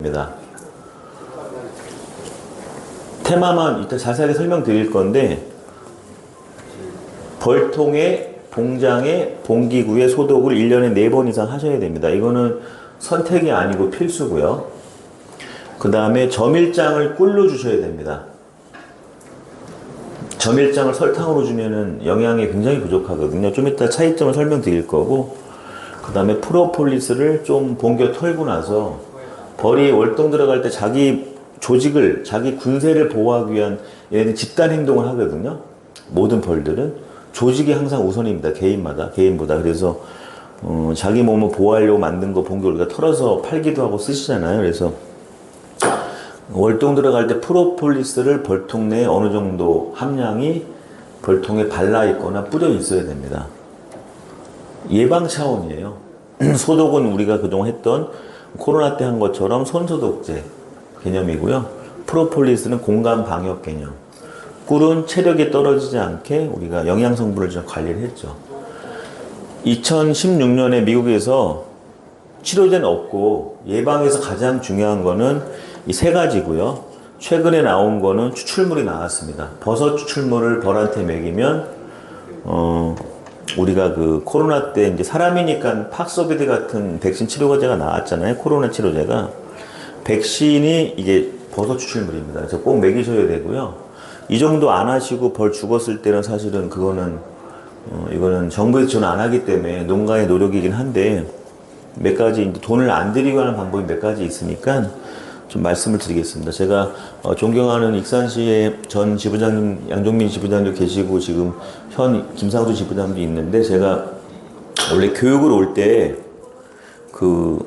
입니다. 테마만 이따 자세하게 설명드릴 건데 벌통에 봉장에 봉기구에 소독을 1년에 4번 이상 하셔야 됩니다. 이거는 선택이 아니고 필수고요. 그 다음에 점일장을 꿀로 주셔야 됩니다. 점일장을 설탕으로 주면은 영양이 굉장히 부족하거든요. 좀 이따 차이점을 설명드릴 거고, 그 다음에 프로폴리스를 좀 봉겨 털고 나서 벌이 월동 들어갈 때 자기 조직을, 자기 군세를 보호하기 위한 얘네들 집단 행동을 하거든요. 모든 벌들은. 조직이 항상 우선입니다. 개인마다, 개인보다. 그래서, 어, 자기 몸을 보호하려고 만든 거 봉겨 우리가 털어서 팔기도 하고 쓰시잖아요. 그래서 월동 들어갈 때 프로폴리스를 벌통 내에 어느 정도 함량이 벌통에 발라 있거나 뿌려 있어야 됩니다. 예방 차원이에요. 소독은 우리가 그동안 했던 코로나 때 한 것처럼 손소독제 개념이고요. 프로폴리스는 공간 방역 개념. 꿀은 체력이 떨어지지 않게 우리가 영양 성분을 좀 관리를 했죠. 2016년에 미국에서 치료제는 없고 예방에서 가장 중요한 거는 이 세 가지고요. 최근에 나온 거는 추출물이 나왔습니다. 버섯 추출물을 벌한테 먹이면 어 우리가 그 코로나 때 이제 사람이니까 팍소비드 같은 백신 치료제가 나왔잖아요. 코로나 치료제가 백신이 이게 버섯 추출물입니다. 그래서 꼭 먹이셔야 되고요. 이 정도 안 하시고 벌 죽었을 때는 사실은 그거는 어, 이거는 정부에서 지원 안 하기 때문에 농가의 노력이긴 한데 몇 가지 돈을 안 들이고 하는 방법이 몇 가지 있으니까 좀 말씀을 드리겠습니다. 제가 어, 존경하는 익산시의 전 지부장님 양종민 지부장도 계시고 지금 현 김상수 지부장도 있는데 제가 원래 교육을 올 때 그